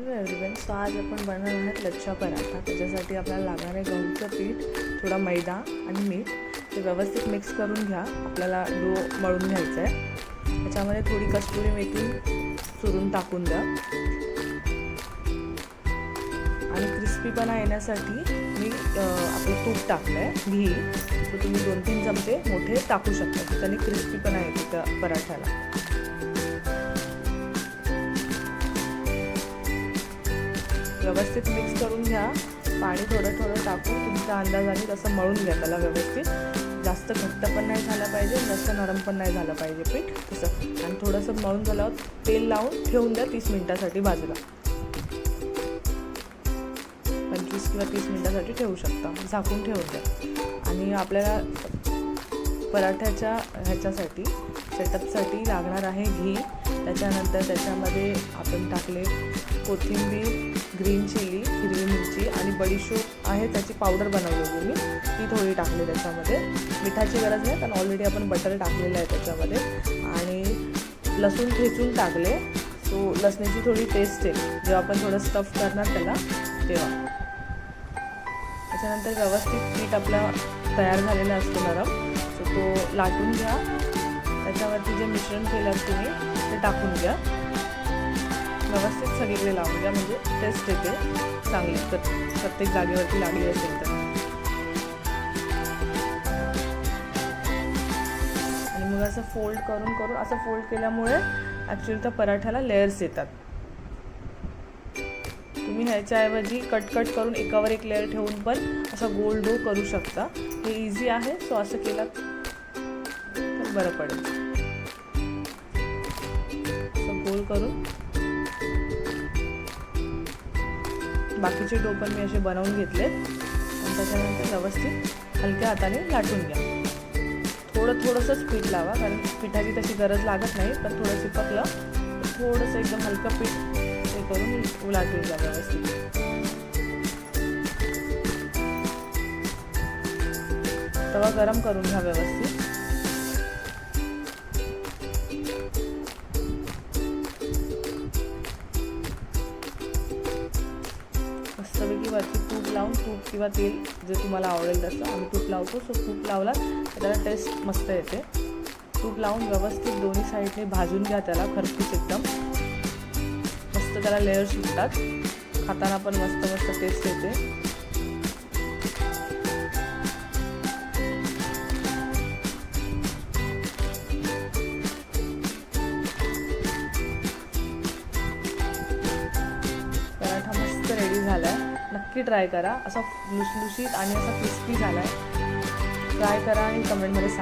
Hello everyone so आज आपण बनवणार आहोत लच्छा पराठा. त्याच्यासाठी आपल्याला लागणार आहे गहूचं पीठ थोडा मैदा आणि मीठ. ते व्यवस्थित मिक्स करून घ्या. आपल्याला डो मळून घ्यायचा आहे त्याच्यामध्ये थोडी कस्तुरी मेथी चुरून टाकून द्या. आणि क्रिस्पीपणा येण्यासाठी मी आपलं तूप टाकलं आहे घी. तर तुम्ही दोन तीन चमचे मोठे टाकू शकता. त्याने क्रिस्पीपणा येते त्या पराठ्याला. व्यवस्थित मिक्स करून घ्या. पाणी थोडं थोडं टाकून तुमच्या अंदाजाने तसं मळून घ्या त्याला व्यवस्थित. जास्त घट्ट पण नाही झालं पाहिजे जास्त नरम पण नाही झालं पाहिजे पीठ. तसं. आणि थोडंसं मळून झाल्यावर तेल लावून ठेवून द्या तीस मिनटासाठी बाजूला पंचवीस किंवा तीस मिनटासाठी ठेवू शकता. झाकून ठेवून द्या. आणि आपल्याला पराठ्याच्या ह्याच्यासाठी सेटअपसाठी लागणार आहे घी. त्याच्यानंतर त्याच्यामध्ये आपण टाकले कोथिंबीर ग्रीन चिली हिरवी मिरची आणि बडीशोप आहे त्याची पावडर बनवलेली मी. ती थोडी टाकली त्याच्यामध्ये. मिठाची गरज नाही कारण ऑलरेडी आपण बटर टाकलेलं आहे त्याच्यामध्ये. आणि लसूण ठेचून टाकले. सो लसणीची थोडी टेस्ट आहे. जेव्हा आपण थोडं स्टफ करणार त्याला तेव्हा. त्याच्यानंतर व्यवस्थित पीठ आपला तयार झालेला असतो नरम. सो तो लाटून घ्या. त्याच्यावरती जे मिश्रण केलं तुम्ही ते टाकून घ्या. व्यवस्थित सगळीकडे लावून घ्या म्हणजे टेस्ट येते. चांगली प्रत्येक जागेवरती लागली असेल तर. आणि मग असं फोल्ड करून करून असं फोल्ड केल्यामुळे ॲक्च्युली त्या पराठ्याला लेयर्स येतात. तुम्ही ह्याच्याऐवजी कट कट करून एकावर एक लेअर ठेवून पण असा गोल डो करू शकता. हे इझी आहे सो असं केलं तर बरं पडेल. गोल करून. बाकीचे डो पण मी असे बनवून घेतलेत. आणि त्याच्यानंतर व्यवस्थित हलक्या हाताने लाटून घ्या. थोडं थोडंसंच पीठ लावा कारण पिठाची तशी गरज लागत नाही पण थोडंसं पकलं थोडंसं एकदम हलकं पीठ हे करून लाटून घ्या व्यवस्थित. तवा गरम करून घ्या व्यवस्थित. वरती तूप लावून तूप किंवा तेल जे तुम्हाला आवडेल तसं आम्ही तूप लावतो. सो तूप लावला तर त्याला टेस्ट मस्त येते. तूप लावून व्यवस्थित दोन्ही साईडने भाजून घ्या त्याला खरपूस एकदम. मस्त त्याला लेअर सुटतात. खाताना पण मस्त मस्त टेस्ट येते. पराठा मस्त रेडी झाला आहे नक्की ट्राय करा. असा लुसलुशीत आणि असा क्रिस्पी झाला आहे ट्राय करा आणि कमेंटमध्ये सांगा.